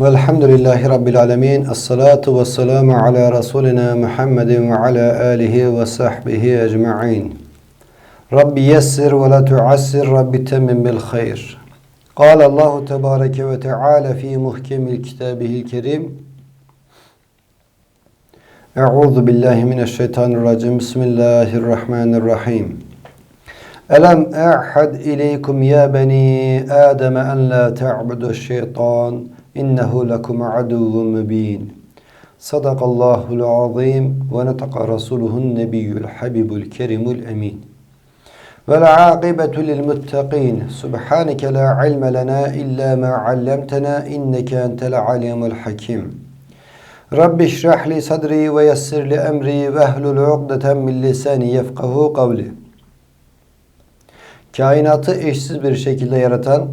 Velhamdülillahi Rabbil alemin. Esselatu vesselamu ala Resulina Muhammedin ve ala alihi ve sahbihi ecma'in. Rabbi yessir ve la tuassir, Rabbi temmin bil hayr. قال الله تبارك وتعالى في محكم الكتابه الكريم أعوذ بالله من الشيطان الرجيم بسم الله الرحمن الرحيم ألم أعهد إليكم يا بني آدم innehu lekum aduvvun mübin. Sadakallahul azim ve netaka rasuluhun nebiyyül habibül kerimül emin. Vel akibetu lil muttaqin. Subhaneke la ilme lena illa ma allamtena inneke entel alimul hakim. Rabbi şrah li sadri ve yessir li emri ve ehlul ugdeten min lisani yefkahu kavli. Kainatı eşsiz bir şekilde yaratan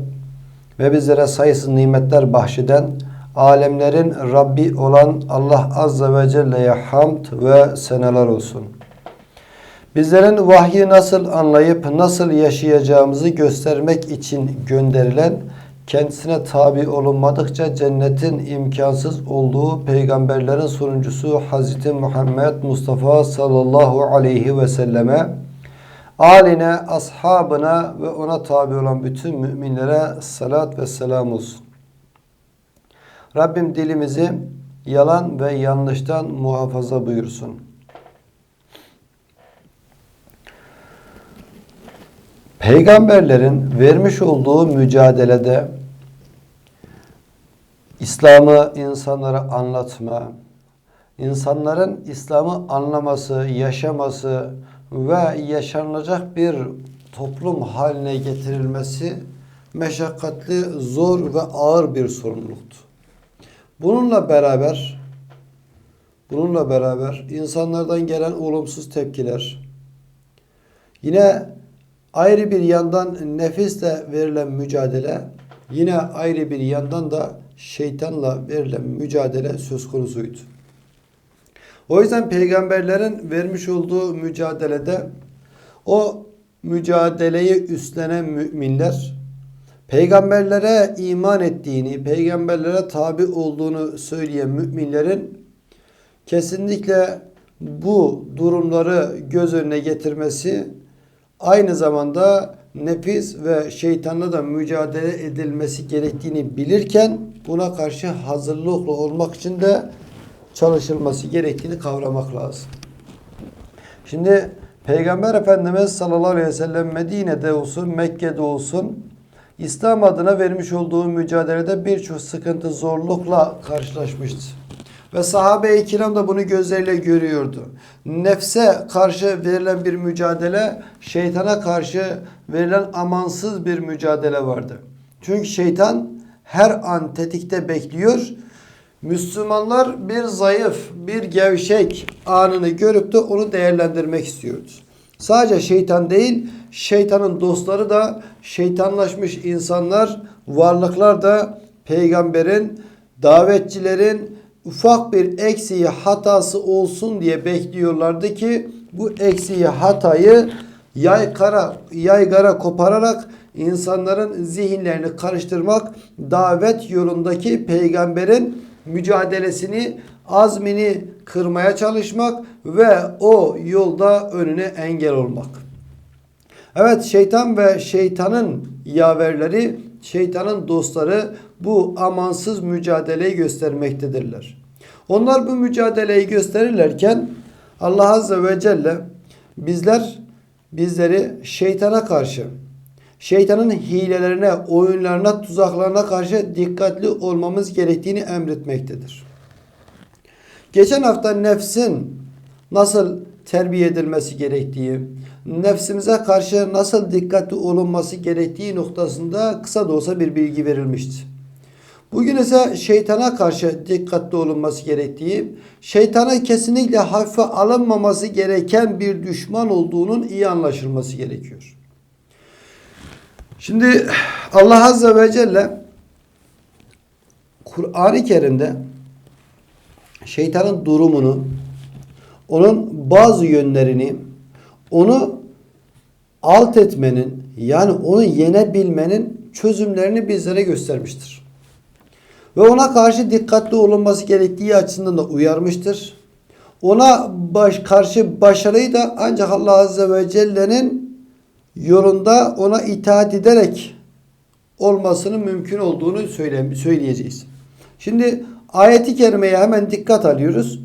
ve bizlere sayısız nimetler bahşeden alemlerin Rabbi olan Allah Azze ve Celle'ye hamd ve seneler olsun. Bizlerin vahyi nasıl anlayıp nasıl yaşayacağımızı göstermek için gönderilen, kendisine tabi olunmadıkça cennetin imkansız olduğu peygamberlerin sonuncusu Hz. Muhammed Mustafa sallallahu aleyhi ve selleme, aline, ashabına ve ona tabi olan bütün müminlere salat ve selam olsun. Rabbim dilimizi yalan ve yanlıştan muhafaza buyursun. Peygamberlerin vermiş olduğu mücadelede İslam'ı insanlara anlatma, insanların İslam'ı anlaması, yaşaması ve yaşanacak bir toplum haline getirilmesi meşakkatli, zor ve ağır bir sorumluluktu. Bununla beraber bununla beraber insanlardan gelen olumsuz tepkiler yine ayrı bir yandan nefisle verilen mücadele yine ayrı bir yandan da şeytanla verilen mücadele söz konusuydu. O yüzden peygamberlerin vermiş olduğu mücadelede o mücadeleyi üstlenen müminler peygamberlere iman ettiğini, peygamberlere tabi olduğunu söyleyen müminlerin kesinlikle bu durumları göz önüne getirmesi aynı zamanda nefis ve şeytanla da mücadele edilmesi gerektiğini bilirken buna karşı hazırlıklı olmak için de çalışılması gerektiğini kavramak lazım. Şimdi Peygamber Efendimiz sallallahu aleyhi ve sellem Medine'de olsun, Mekke'de olsun İslam adına vermiş olduğu mücadelede birçok sıkıntı, zorlukla karşılaşmıştı. Ve sahabe-i kiram da bunu gözleriyle görüyordu. Nefse karşı verilen bir mücadele, şeytana karşı verilen amansız bir mücadele vardı. Çünkü şeytan her an tetikte bekliyor. Müslümanlar bir zayıf, bir gevşek anını görüp de onu değerlendirmek istiyordu. Sadece şeytan değil, şeytanın dostları da şeytanlaşmış insanlar, varlıklar da peygamberin, davetçilerin ufak bir eksiği, hatası olsun diye bekliyorlardı ki bu eksiği, hatayı yaygara, yaygara kopararak insanların zihinlerini karıştırmak, davet yolundaki peygamberin mücadelesini, azmini kırmaya çalışmak ve o yolda önüne engel olmak. Evet şeytan ve şeytanın yaverleri, şeytanın dostları bu amansız mücadeleyi göstermektedirler. Onlar bu mücadeleyi gösterirlerken Allah Azze ve Celle bizler bizleri şeytana karşı şeytanın hilelerine, oyunlarına, tuzaklarına karşı dikkatli olmamız gerektiğini emretmektedir. Geçen hafta nefsin nasıl terbiye edilmesi gerektiği, nefsimize karşı nasıl dikkatli olunması gerektiği noktasında kısa da olsa bir bilgi verilmişti. Bugün ise şeytana karşı dikkatli olunması gerektiği, şeytana kesinlikle hafife alınmaması gereken bir düşman olduğunun iyi anlaşılması gerekiyor. Şimdi Allah Azze ve Celle Kur'an-ı Kerim'de şeytanın durumunu, onun bazı yönlerini, onu alt etmenin yani onu yenebilmenin çözümlerini bizlere göstermiştir. Ve ona karşı dikkatli olunması gerektiği açısından da uyarmıştır. Ona baş, karşı başarıyı da ancak Allah Azze ve Celle'nin yolunda ona itaat ederek olmasının mümkün olduğunu söyle, söyleyeceğiz. Şimdi ayeti kerimeye hemen dikkat alıyoruz.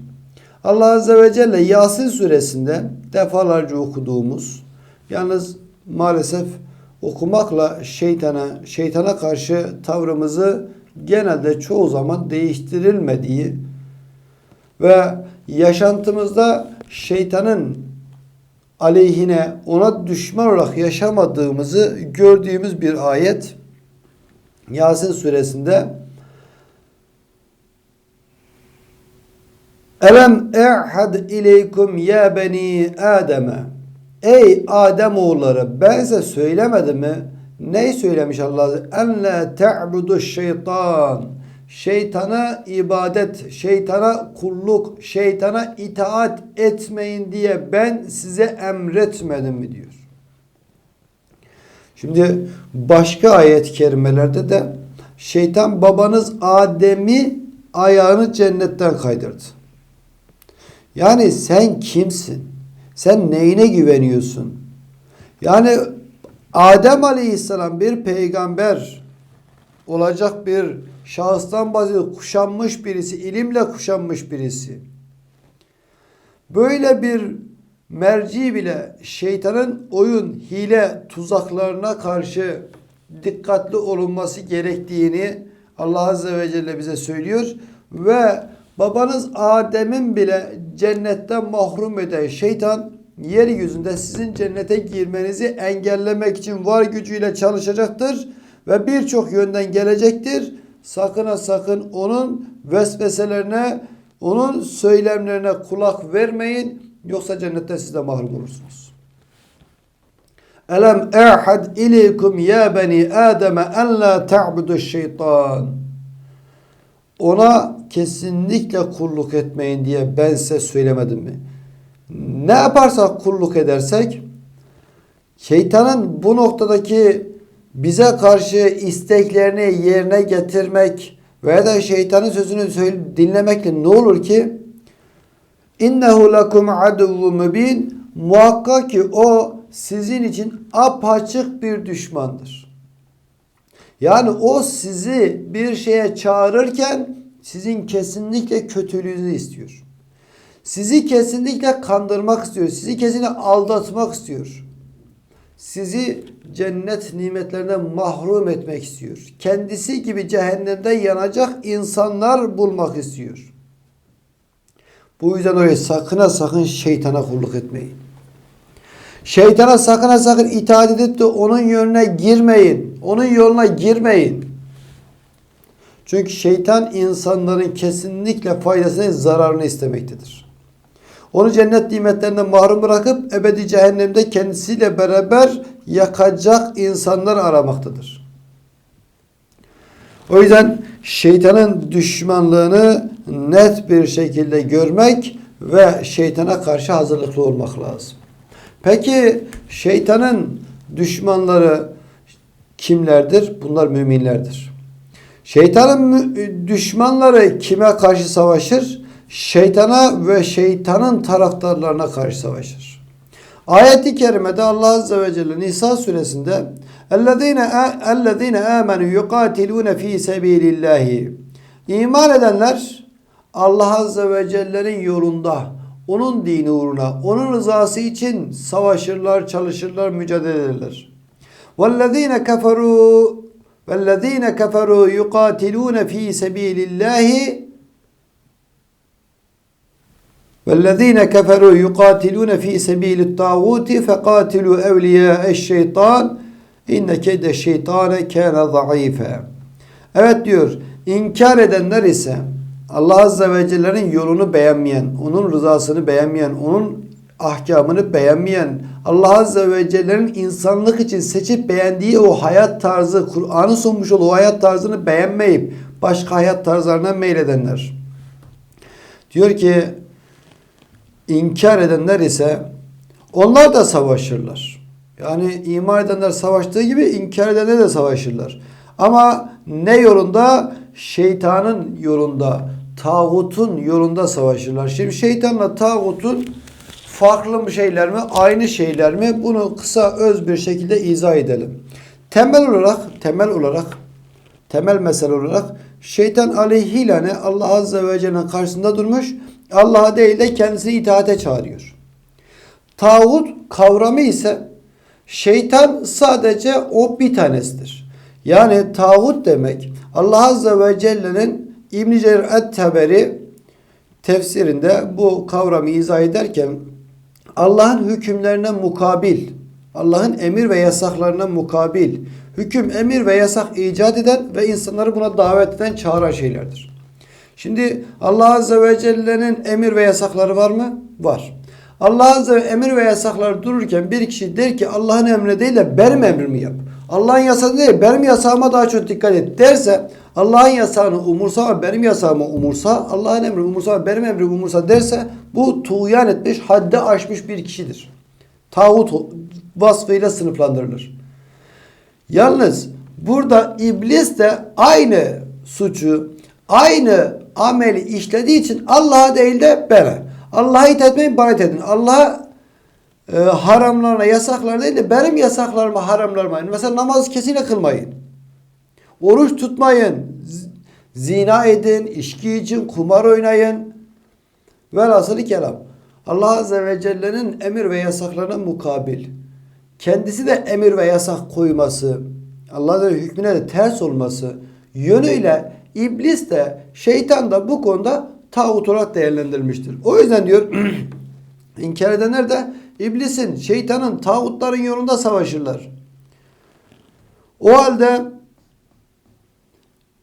Allah Azze ve Celle Yasin suresinde defalarca okuduğumuz yalnız maalesef okumakla şeytana, şeytana karşı tavrımızı genelde çoğu zaman değiştirilmediği ve yaşantımızda şeytanın aleyhine ona düşman olarak yaşamadığımızı gördüğümüz bir ayet Yasin suresinde Elem e'had ileykum ya beni Adem'e Ey Adem oğulları ben size söylemedim mi? Neyi söylemiş Allah? En la te'budu şeytan. Şeytana ibadet, şeytana kulluk, şeytana itaat etmeyin diye ben size emretmedim mi diyor. Şimdi başka ayet-i kerimelerde de şeytan babanız Adem'i ayağını cennetten kaydırdı. Yani sen kimsin? Sen neyine güveniyorsun? Yani Adem Aleyhisselam bir peygamber olacak bir şahıstan bahsediyor. Kuşanmış birisi, ilimle kuşanmış birisi. Böyle bir merci bile şeytanın oyun, hile, tuzaklarına karşı dikkatli olunması gerektiğini Allah Azze ve Celle bize söylüyor. Ve babanız Adem'in bile cennetten mahrum eden şeytan yeryüzünde sizin cennete girmenizi engellemek için var gücüyle çalışacaktır ve birçok yönden gelecektir. Sakın ha sakın onun vesveselerine, onun söylemlerine kulak vermeyin. Yoksa cennette siz de mahrum olursunuz. Elem ehad ileykum ya beni Adem en la ta'budu şeytan. Ona kesinlikle kulluk etmeyin diye ben size söylemedim mi? Ne yaparsak kulluk edersek şeytanın bu noktadaki bize karşı isteklerini yerine getirmek veya da şeytanın sözünü dinlemekle ne olur ki? İnnehu lekum aduvvu mübin muhakkak ki o sizin için apaçık bir düşmandır. Yani o sizi bir şeye çağırırken sizin kesinlikle kötülüğünüzü istiyor. Sizi kesinlikle kandırmak istiyor. Sizi kesinlikle aldatmak istiyor. Sizi cennet nimetlerinden mahrum etmek istiyor. Kendisi gibi cehennemde yanacak insanlar bulmak istiyor. Bu yüzden öyle sakın ha sakın şeytana kulluk etmeyin. Şeytana sakın ha sakın itaat edip de onun yönüne girmeyin. Onun yoluna girmeyin. Çünkü şeytan insanların kesinlikle faydasını zararını istemektedir. Onu cennet nimetlerinden mahrum bırakıp ebedi cehennemde kendisiyle beraber yakacak insanlar aramaktadır. O yüzden şeytanın düşmanlığını net bir şekilde görmek ve şeytana karşı hazırlıklı olmak lazım. Peki şeytanın düşmanları kimlerdir? Bunlar müminlerdir. Şeytanın düşmanları kime karşı savaşır? Şeytana ve şeytanın taraftarlarına karşı savaşır. Ayet-i kerimede Allah Azze ve Celle Nisa suresinde اَلَّذ۪ينَ اَلَّذ۪ينَ آمَنُوا يُقَاتِلُونَ ف۪ي سَب۪يلِ اللّٰهِ İman edenler Allah Azze ve Celle'nin yolunda, onun dini uğruna, onun rızası için savaşırlar, çalışırlar, mücadele ederler. وَالَّذ۪ينَ كَفَرُوا وَالَّذ۪ينَ كَفَرُوا يُقَاتِلُونَ ف۪ي سَب۪يلِ اللّٰهِ وَالَّذ۪ينَ كَفَرُوا يُقَاتِلُونَ ف۪ي سَب۪يلِ الطَّاغُوتِ فَقَاتِلُوا اَوْلِيَاءَ الشَّيْطَانِ اِنَّ كَيْدَ الشَّيْطَانَ كَانَ ضَعِيفًا Evet diyor, inkar edenler ise Allah Azze ve Celle'nin yolunu beğenmeyen, onun rızasını beğenmeyen, onun ahkamını beğenmeyen, Allah Azze ve Celle'nin insanlık için seçip beğendiği o hayat tarzı, Kur'an'ın sunmuş olduğu o hayat tarzını beğenmeyip başka hayat tarzlarına meyledenler. Diyor ki inkar edenler ise onlar da savaşırlar. Yani iman edenler savaştığı gibi inkar edenler de savaşırlar. Ama ne yolunda? şeytanın yolunda, tağutun yolunda savaşırlar. Şimdi şeytanla tağutun farklı bir şeyler mi, aynı şeyler mi? Bunu kısa öz bir şekilde izah edelim. Temel olarak, temel olarak, temel mesele olarak şeytan aleyhiyle ne Allah Azze ve Celle'nin karşısında durmuş. Allah'a değil de kendisini itaate çağırıyor. Tağut kavramı ise şeytan sadece o bir tanesidir. Yani tağut demek Allah Azze ve Celle'nin İbn-i et-Teberi tefsirinde bu kavramı izah ederken Allah'ın hükümlerine mukabil, Allah'ın emir ve yasaklarına mukabil, hüküm, emir ve yasak icat eden ve insanları buna davet eden, çağıran şeylerdir. Şimdi Allah Azze ve Celle'nin emir ve yasakları var mı? Var. Allah Azze ve emir ve yasakları dururken bir kişi der ki Allah'ın emri değil de benim emrimi yap. Allah'ın yasağı değil benim yasağıma daha çok dikkat et derse Allah'ın yasağını umursama benim yasağımı umursa Allah'ın emri umursama benim emrimi umursa derse bu tuğyan etmiş haddi aşmış bir kişidir. Tağut vasfıyla sınıflandırılır. Yalnız burada iblis de aynı suçu, aynı ameli işlediği için Allah'a değil de bana. Allah'a itaat etmeyin, bana itaat edin. Allah'a e, haramlarına, yasaklarına değil de benim yasaklarıma, haramlarıma. Mesela namaz kesinlikle kılmayın. Oruç tutmayın. Zina edin, içki için, kumar oynayın. Velhasılı kelam. Allah Azze ve Celle'nin emir ve yasaklarına mukabil. Kendisi de emir ve yasak koyması, Allah'ın hükmüne de ters olması yönüyle iblis de şeytan da bu konuda tağut olarak değerlendirilmiştir. O yüzden diyor inkar edenler de iblisin, şeytanın, tağutların yolunda savaşırlar. O halde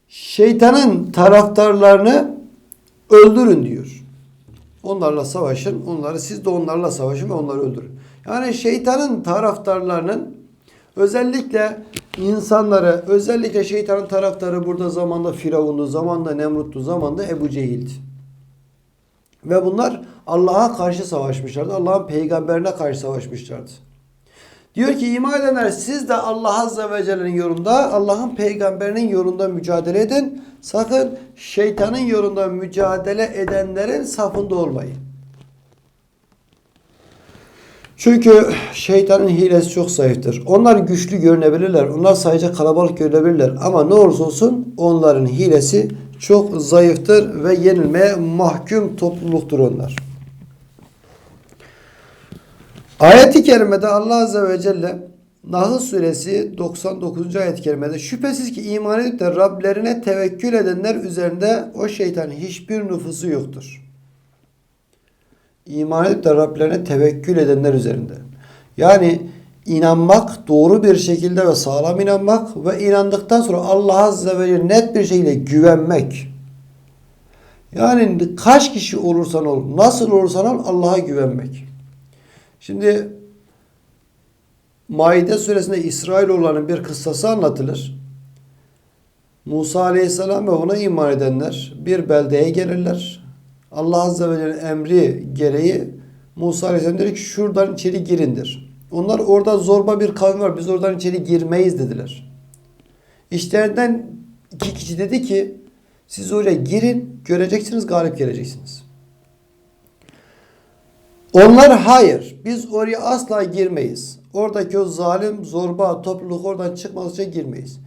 şeytanın taraftarlarını öldürün diyor. Onlarla savaşın. Onları siz de onlarla savaşın ve onları öldürün. Yani şeytanın taraftarlarının özellikle insanları, özellikle şeytanın taraftarı burada zamanda Firavun'du, zamanda Nemrut'tu, zamanda Ebu Cehil'di. Ve bunlar Allah'a karşı savaşmışlardı. Allah'ın peygamberine karşı savaşmışlardı. Diyor ki iman edenler siz de Allah Azze ve Celle'nin yolunda, Allah'ın peygamberinin yolunda mücadele edin. Sakın şeytanın yolunda mücadele edenlerin safında olmayın. Çünkü şeytanın hilesi çok zayıftır. Onlar güçlü görünebilirler. Onlar sadece kalabalık görünebilirler. Ama ne olursa olsun onların hilesi çok zayıftır ve yenilmeye mahkum topluluktur onlar. Ayet-i kerimede Allah Azze ve Celle Nahl suresi 99. ayet-i kerimede şüphesiz ki iman edip de Rablerine tevekkül edenler üzerinde o şeytanın hiçbir nüfusu yoktur. İman edip de Rablerine tevekkül edenler üzerinde. Yani inanmak, doğru bir şekilde ve sağlam inanmak ve inandıktan sonra Allah Azze ve Celle net bir şekilde güvenmek. Yani kaç kişi olursan ol, nasıl olursan ol Allah'a güvenmek. Şimdi Maide suresinde İsrailoğullarının bir kıssası anlatılır. Musa aleyhisselam ve ona iman edenler bir beldeye gelirler. Allah azze ve Celle'nin emri gereği Musa aleyhisselam dedi ki şuradan içeri girindir. Onlar orada zorba bir kavim var biz oradan içeri girmeyiz dediler. İşlerinden iki kişi dedi ki siz oraya girin göreceksiniz galip geleceksiniz. Onlar hayır. Biz oraya asla girmeyiz. Oradaki o zalim, zorba topluluk oradan çıkmazsa girmeyiz.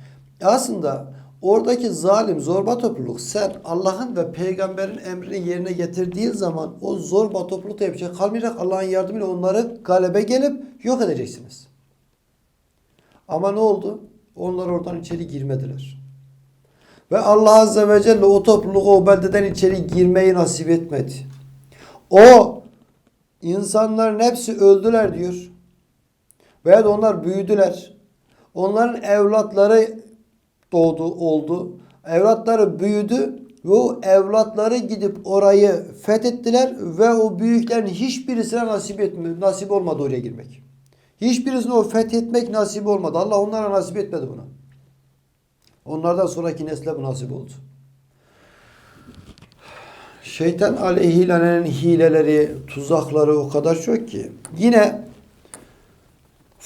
Aslında oradaki zalim, zorba topluluk sen Allah'ın ve peygamberin emrini yerine getirdiğin zaman o zorba toplulukta yapacak şey kalmayacak. Allah'ın yardımıyla onları galebe gelip yok edeceksiniz. Ama ne oldu? Onlar oradan içeri girmediler. Ve Allah Azze ve Celle o topluluğu o beldeden içeri girmeyi nasip etmedi. O İnsanların hepsi öldüler diyor. Veya da onlar büyüdüler. Onların evlatları doğdu, oldu. Evlatları büyüdü ve o evlatları gidip orayı fethettiler ve o büyüklerin hiçbirisine nasip etmedi, nasip olmadı oraya girmek. Hiçbirisine o fethetmek nasip olmadı. Allah onlara nasip etmedi bunu. Onlardan sonraki nesle bu nasip oldu. Şeytan aleyhilenenin hileleri, tuzakları o kadar çok ki. Yine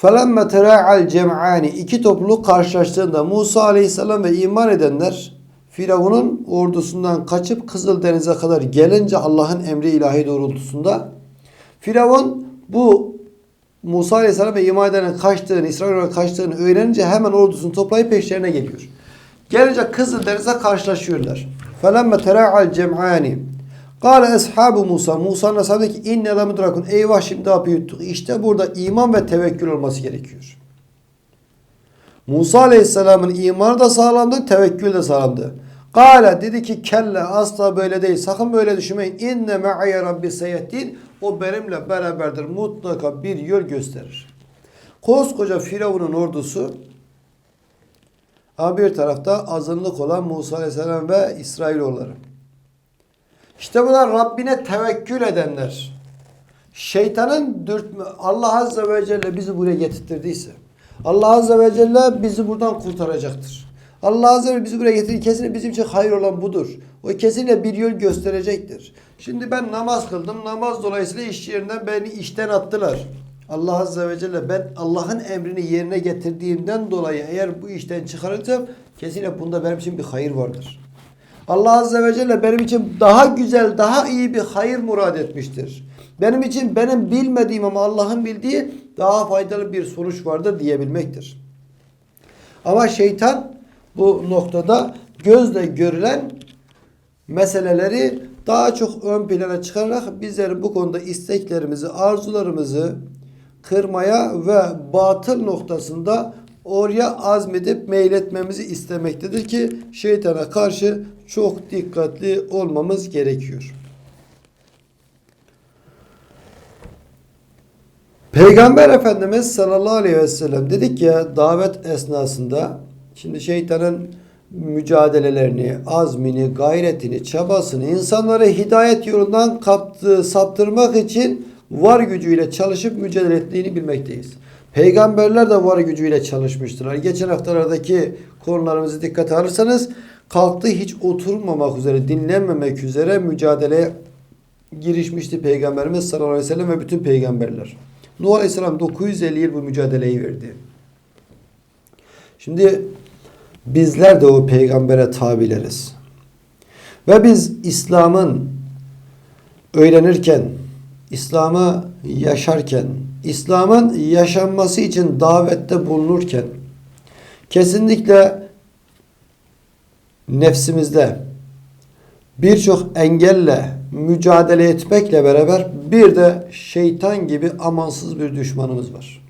فَلَمَّ تَرَاعَ الْجَمْعَانِ iki topluluk karşılaştığında Musa aleyhisselam ve iman edenler Firavun'un ordusundan kaçıp Kızıldeniz'e kadar gelince Allah'ın emri ilahi doğrultusunda Firavun bu Musa Aleyhisselam ve iman edenin kaçtığını, İsrail'in kaçtığını öğrenince hemen ordusunu toplayıp peşlerine geliyor. Gelince Kızıldeniz'e karşılaşıyorlar. فَلَمَّ تَرَعَ الْجَمْعَانِ Kale eshabu Musa. Musa'nın ashabı ki inne la mudrakun. Eyvah şimdi hapı yuttuk. İşte burada iman ve tevekkül olması gerekiyor. Musa Aleyhisselam'ın imanı da sağlamdı, tevekkül de sağlamdı. Kale dedi ki kelle asla böyle değil. Sakın böyle düşünmeyin. İnne me'aye rabbi seyyettin. O benimle beraberdir. Mutlaka bir yol gösterir. Koskoca Firavun'un ordusu ama bir tarafta azınlık olan Musa Aleyhisselam ve İsrailoğulları. İşte bunlar Rabbine tevekkül edenler. Şeytanın dürtme, Allah Azze ve Celle bizi buraya getirttiyse, Allah Azze ve Celle bizi buradan kurtaracaktır. Allah Azze ve Celle bizi buraya getirdi. Kesinlikle bizim için hayır olan budur. O kesinlikle bir yol gösterecektir. Şimdi ben namaz kıldım. Namaz dolayısıyla iş yerinden beni işten attılar. Allah Azze ve Celle ben Allah'ın emrini yerine getirdiğimden dolayı eğer bu işten çıkarırsam kesinlikle bunda benim için bir hayır vardır. Allah Azze ve Celle benim için daha güzel, daha iyi bir hayır murad etmiştir. Benim için benim bilmediğim ama Allah'ın bildiği daha faydalı bir sonuç vardır diyebilmektir. Ama şeytan bu noktada gözle görülen meseleleri daha çok ön plana çıkararak bizlerin bu konuda isteklerimizi, arzularımızı kırmaya ve batıl noktasında oraya azmedip meyletmemizi istemektedir ki şeytana karşı çok dikkatli olmamız gerekiyor. Peygamber Efendimiz sallallahu aleyhi ve sellem dedik ya davet esnasında şimdi şeytanın mücadelelerini, azmini, gayretini, çabasını insanları hidayet yolundan kaptığı, saptırmak için var gücüyle çalışıp mücadele ettiğini bilmekteyiz. Peygamberler de var gücüyle çalışmıştılar. Geçen haftalardaki konularımızı dikkate alırsanız kalktı hiç oturmamak üzere, dinlenmemek üzere mücadeleye girişmişti Peygamberimiz sallallahu aleyhi ve sellem ve bütün peygamberler. Nuh Aleyhisselam 950 yıl bu mücadeleyi verdi. Şimdi bizler de o peygambere tabileriz. Ve biz İslam'ın öğrenirken, İslam'ı yaşarken, İslam'ın yaşanması için davette bulunurken kesinlikle nefsimizde birçok engelle mücadele etmekle beraber bir de şeytan gibi amansız bir düşmanımız var.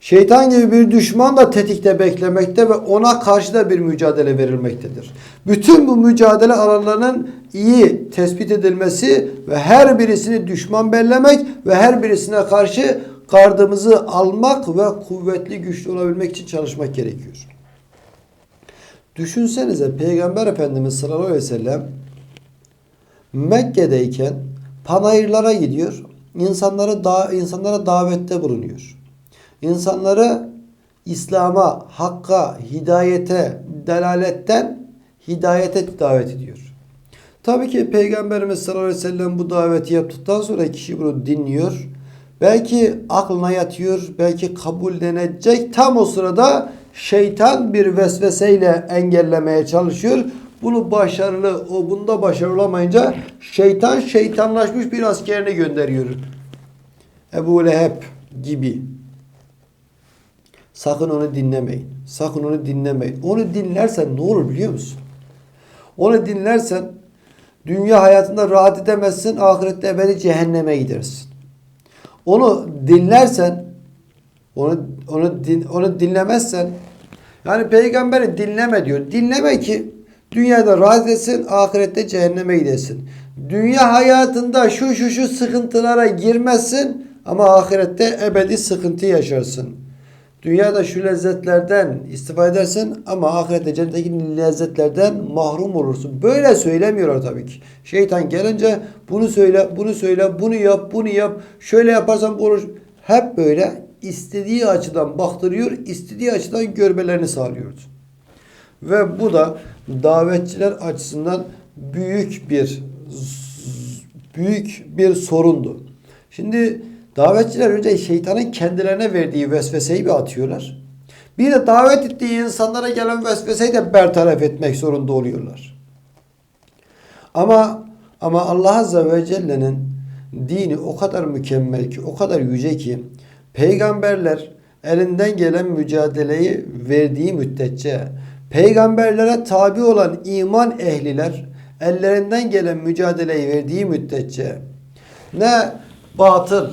Şeytan gibi bir düşman da tetikte beklemekte ve ona karşı da bir mücadele verilmektedir. Bütün bu mücadele alanlarının iyi tespit edilmesi ve her birisini düşman bellemek ve her birisine karşı gardımızı almak ve kuvvetli güçlü olabilmek için çalışmak gerekiyor. Düşünsenize Peygamber Efendimiz sallallahu aleyhi ve sellem Mekke'deyken panayırlara gidiyor. İnsanları da insanlara davette bulunuyor. İnsanları İslam'a, hakka, hidayete, delaletten hidayete davet ediyor. Tabii ki Peygamberimiz sallallahu aleyhi ve sellem bu daveti yaptıktan sonra kişi bunu dinliyor. Belki aklına yatıyor, belki kabullenecek. Tam o sırada şeytan bir vesveseyle engellemeye çalışıyor. Bunu başarılı, o bunda başarılı olamayınca şeytan şeytanlaşmış bir askerini gönderiyor. Ebu Leheb gibi. Sakın onu dinlemeyin. Sakın onu dinlemeyin. Onu dinlersen ne olur biliyor musun? Onu dinlersen dünya hayatında rahat edemezsin, ahirette ebedi cehenneme gidersin. Onu dinlersen, onu onu din, onu dinlemezsen yani peygamberi dinleme diyor. Dinleme ki dünyada rahat etsin, ahirette cehenneme gidesin. Dünya hayatında şu şu şu sıkıntılara girmezsin ama ahirette ebedi sıkıntı yaşarsın. Dünyada şu lezzetlerden istifade edersin ama ahirette cennetteki lezzetlerden mahrum olursun. Böyle söylemiyorlar tabii ki. Şeytan gelince bunu söyle, bunu söyle, bunu yap, bunu yap. Şöyle yaparsan olur. Hep böyle istediği açıdan baktırıyor, istediği açıdan görmelerini sağlıyor. Ve bu da davetçiler açısından büyük bir büyük bir sorundu. Şimdi davetçiler önce şeytanın kendilerine verdiği vesveseyi bir atıyorlar. Bir de davet ettiği insanlara gelen vesveseyi de bertaraf etmek zorunda oluyorlar. Ama ama Allah Azze ve Celle'nin dini o kadar mükemmel ki, o kadar yüce ki peygamberler elinden gelen mücadeleyi verdiği müddetçe peygamberlere tabi olan iman ehliler ellerinden gelen mücadeleyi verdiği müddetçe ne batıl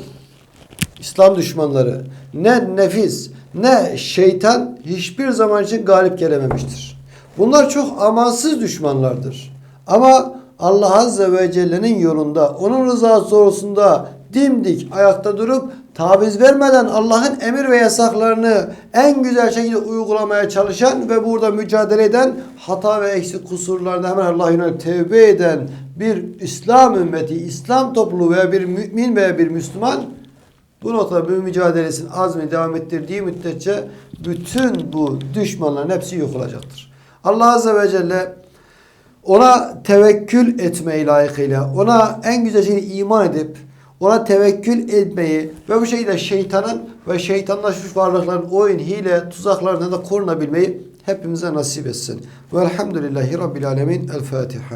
İslam düşmanları ne nefis ne şeytan hiçbir zaman için galip gelememiştir. Bunlar çok amansız düşmanlardır. Ama Allah Azze ve Celle'nin yolunda, onun rızası doğrultusunda dimdik ayakta durup taviz vermeden Allah'ın emir ve yasaklarını en güzel şekilde uygulamaya çalışan ve burada mücadele eden hata ve eksik kusurlarını hemen Allah'a yönelip tevbe eden bir İslam ümmeti, İslam topluluğu veya bir mümin veya bir Müslüman bu noktada bu mücadelesinin azmini devam ettirdiği müddetçe bütün bu düşmanların hepsi yok olacaktır. Allah Azze ve Celle ona tevekkül etmeyi layıkıyla, ona en güzel şekilde iman edip, ona tevekkül etmeyi ve bu şekilde şeytanın ve şeytanlaşmış varlıkların oyun, hile, tuzaklarından da korunabilmeyi hepimize nasip etsin. Velhamdülillahi Rabbil Alemin. El Fatiha.